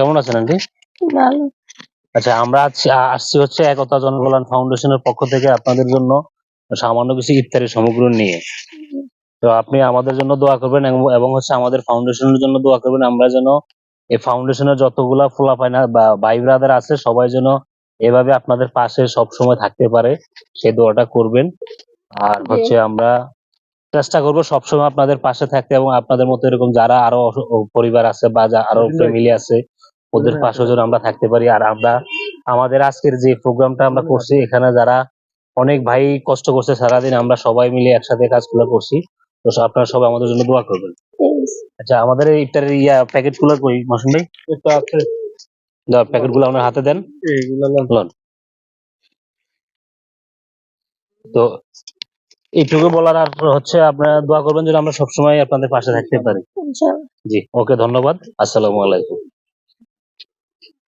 কেমন আছেন আন্টি? ভালো। আচ্ছা আমরা আসছি হচ্ছে একতা জনকল্যাণ ফাউন্ডেশনের পক্ষ থেকে আপনাদের জন্য সামান্য কিছু ইফতারি সামগ্রী নিয়ে। তো আপনি আমাদের জন্য দোয়া করবেন এবং এবং হচ্ছে আমাদের ফাউন্ডেশনের জন্য দোয়া করবেন। আমরা যেন এই ফাউন্ডেশনের যতগুলা ফোলাফাইনা বা ভাই ব্রাদার আছে সবাই যেন এভাবে আপনাদের পাশে সব সময় থাকতে পারে সেই দোয়াটা করবেন। আর হচ্ছে আমরা চেষ্টা করব সবসময় আপনাদের পাশে থাকতে এবং আপনাদের মতো এরকম যারা আরও পরিবার আছে বা যা আরও ফ্যামিলি আছে ওদের পাশে যেন আমরা থাকতে পারি। আর আমরা আমাদের আজকের যে প্রোগ্রামটা আমরা করছি এখানে যারা অনেক ভাই কষ্ট করছে সারাদিন আমরা সবাই মিলে একসাথে কাজগুলো করছি। তো আপনারা সবাই আমাদের জন্য দোয়া করবেন। আচ্ছা আমাদের ইফতারের ইয়া প্যাকেটগুলো কই মহসিন ভাই? প্যাকেটগুলো আপনার হাতে দেন। তো এইটুকু বলার আর হচ্ছে আপনারা দোয়া করবেন যেন আমরা সবসময় আপনাদের পাশে থাকতে পারি। ইনশাআল্লাহ। জি ওকে ধন্যবাদ। আসসালামু আলাইকুম।